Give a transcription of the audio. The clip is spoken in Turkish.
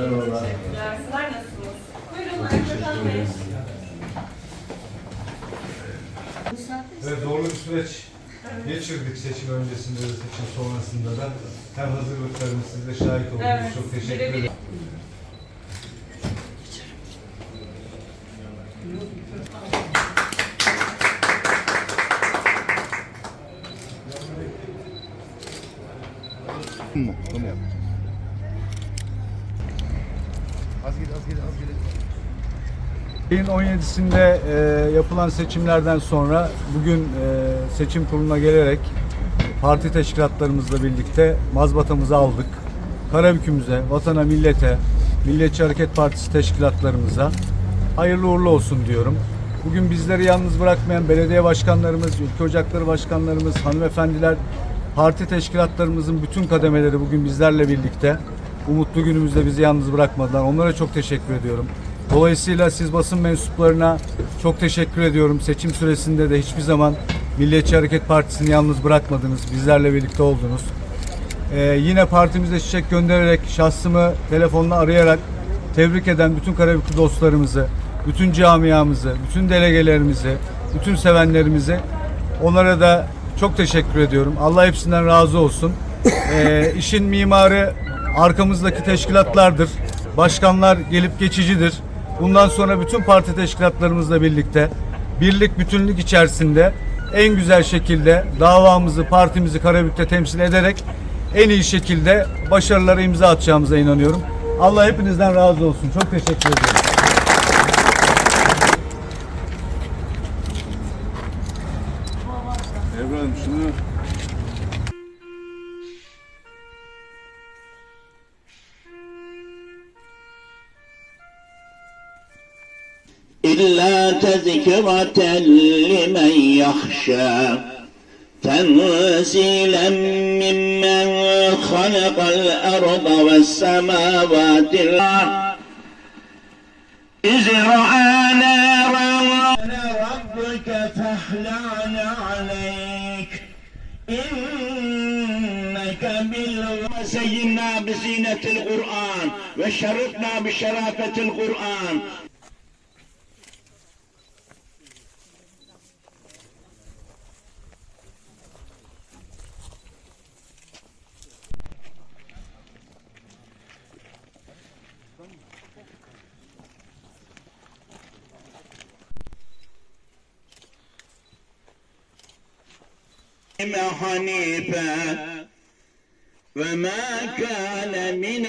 Teşekkürler. Sizler nasılsınız? Buyurun Erkan Bey. Evet, zorlu bir süreç geçirdik seçim öncesinde de seçim sonrasında da. Hem hazırlıklarımız siz de şahit oldunuz. Evet, Çok teşekkür ederim. mu? Az git, az git, az git. Ayın 17'sinde e, yapılan seçimlerden sonra bugün e, seçim kuruluna gelerek parti teşkilatlarımızla birlikte mazbatamızı aldık. Karabük'ümüze, vatana, millete, Milliyetçi Hareket Partisi teşkilatlarımıza hayırlı uğurlu olsun diyorum. Bugün bizleri yalnız bırakmayan belediye başkanlarımız, ülke ocakları başkanlarımız, hanımefendiler, parti teşkilatlarımızın bütün kademeleri bugün bizlerle birlikte. Bu mutlu günümüzde bizi yalnız bırakmadılar. Onlara çok teşekkür ediyorum. Dolayısıyla siz basın mensuplarına çok teşekkür ediyorum. Seçim süresinde de hiçbir zaman Milliyetçi Hareket Partisi'ni yalnız bırakmadınız. Bizlerle birlikte oldunuz. Ee, yine partimize çiçek göndererek, şahsımı telefonla arayarak tebrik eden bütün Karabüklü dostlarımızı, bütün camiamızı, bütün delegelerimizi, bütün sevenlerimizi onlara da çok teşekkür ediyorum. Allah hepsinden razı olsun. Ee, işin mimarı arkamızdaki teşkilatlardır. Başkanlar gelip geçicidir. Bundan sonra bütün parti teşkilatlarımızla birlikte birlik bütünlük içerisinde en güzel şekilde davamızı, partimizi Karabük'te temsil ederek en iyi şekilde başarılara imza atacağımıza inanıyorum. Allah hepinizden razı olsun. Çok teşekkür ederim. Evren şunu إلا تذكرة لمن يخشى. تنزيلا ممن خلق الأرض والسماوات إذ رأى نارا ربك فأحلعن عليك. إنك بالغ زينا بزينة القرآن وشرفنا بشرافة القرآن. حنيفا وما كان من